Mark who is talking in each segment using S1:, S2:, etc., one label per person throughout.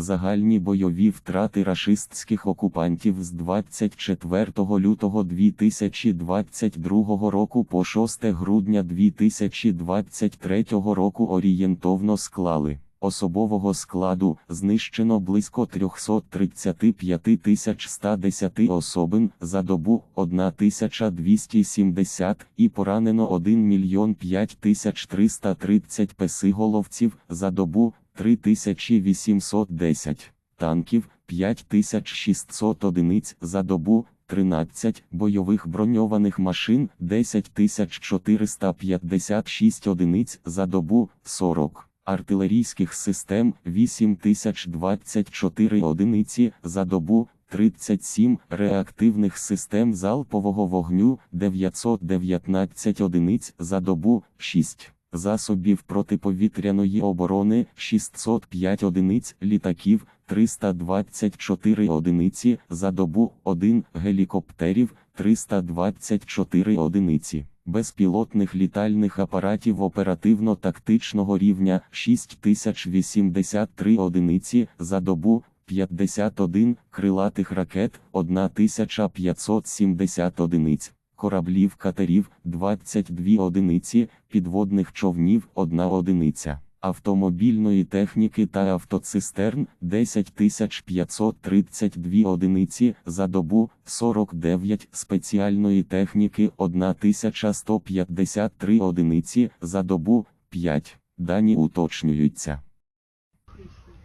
S1: Загальні бойові втрати рашистських окупантів з 24 лютого 2022 року по 6 грудня 2023 року орієнтовно склали. Особового складу знищено близько 335 110 особин за добу 1270 і поранено 1 мільйон 5330 песиголовців за добу 3810 танків 5600 одиниць за добу 13 бойових броньованих машин 10456 одиниць за добу 40 артилерійських систем 8024 одиниці за добу, 37 реактивних систем залпового вогню 919 одиниць за добу, 6 засобів протиповітряної оборони 605 одиниць літаків 324 одиниці за добу, 1 гелікоптерів 324 одиниці. Безпілотних літальних апаратів оперативно-тактичного рівня 6083 одиниці за добу, 51 крилатих ракет 1570 одиниць, кораблів катерів 22 одиниці, підводних човнів 1 одиниця. Автомобільної техніки та автоцистерн 10532 одиниці за добу, 49 спеціальної техніки 1153 одиниці за добу, 5. Дані уточнюються.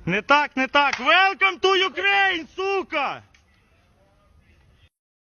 S2: Не так, не так. Welcome to Ukraine!